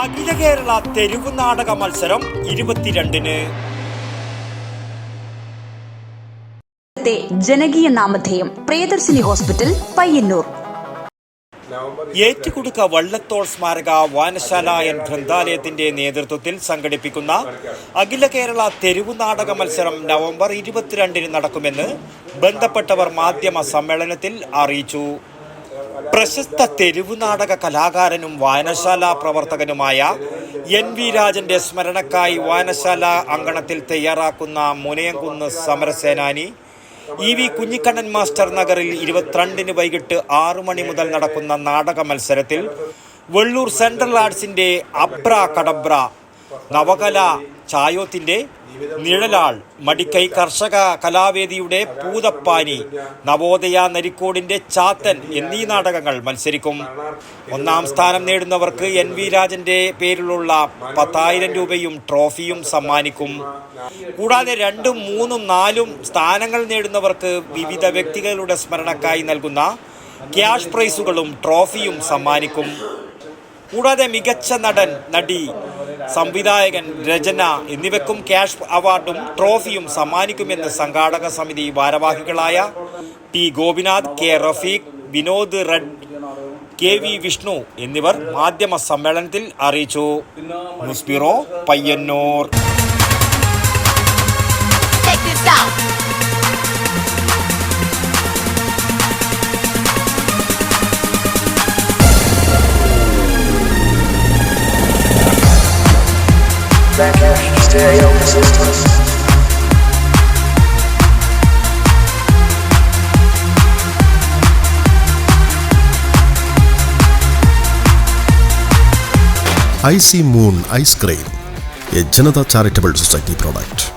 അഖില കേരള തെരുവ് നാടക മത്സരം ഇരുപത്തിരണ്ടിന്. ത്തെ ജനകീയ നാമധേയം പ്രിയദർശിനി ഹോസ്പിറ്റൽ പയ്യന്നൂർ. ഏറ്റുകൊടുക്ക വള്ളത്തോൾ സ്മാരക വാനശാലായൻ എൻ ഗ്രന്ഥാലയത്തിന്റെ നേതൃത്വത്തിൽ സംഘടിപ്പിക്കുന്ന അഖില കേരള തെരുവ് നാടക മത്സരം നവംബർ ഇരുപത്തിരണ്ടിന് നടക്കുമെന്ന് ബന്ധപ്പെട്ടവർ മാധ്യമ സമ്മേളനത്തിൽ അറിയിച്ചു. പ്രശസ്ത തെരുവ് നാടക കലാകാരനും വായനശാല പ്രവർത്തകനുമായ എൻ വി രാജന്റെ സ്മരണക്കായി വായനശാല അങ്കണത്തിൽ തയ്യാറാക്കുന്ന മുനയംകുന്ന് സമരസേനാനി ഇ വി കുഞ്ഞിക്കണ്ണൻ മാസ്റ്റർ നഗറിൽ ഇരുപത്തിരണ്ടിന് വൈകിട്ട് ആറു മണി മുതൽ നടക്കുന്ന നാടക മത്സരത്തിൽ വെള്ളൂർ സെൻട്രൽ ആർട്സിന്റെ അബ്ര കടബ്ര നവകല ചായോത്തിന്റെ നിഴലാൾ മടിക്കൈ കർഷക കലാവേദിയുടെ പൂതപ്പാനി നവോദയ നരിക്കോടിന്റെ ചാത്തൻ എന്നീ നാടകങ്ങൾ മത്സരിക്കും. ഒന്നാം സ്ഥാനം നേടുന്നവർക്ക് എൻ വി രാജന്റെ പേരിലുള്ള പത്തായിരം രൂപയും ട്രോഫിയും സമ്മാനിക്കും. കൂടാതെ രണ്ടും മൂന്നും നാലും സ്ഥാനങ്ങൾ നേടുന്നവർക്ക് വിവിധ വ്യക്തികളുടെ സ്മരണക്കായി നൽകുന്ന ക്യാഷ് പ്രൈസുകളും ട്രോഫിയും സമ്മാനിക്കും. കൂടാതെ മികച്ച നടൻ നടി സംവിധായകൻ രചന എന്നിവയ്ക്കും ക്യാഷ് അവാർഡും ട്രോഫിയും സമ്മാനിക്കുമെന്ന് സംഘാടക സമിതി ഭാരവാഹികളായ ടി ഗോപിനാഥ് കെ റഫീഖ് വിനോദ് റെഡ് കെ വി വിഷ്ണു എന്നിവർ മാധ്യമ സമ്മേളനത്തിൽ അറിയിച്ചു. News bureau Payyanur. Ice stereo Moon Ice Cream, a Janata Charitable Society product.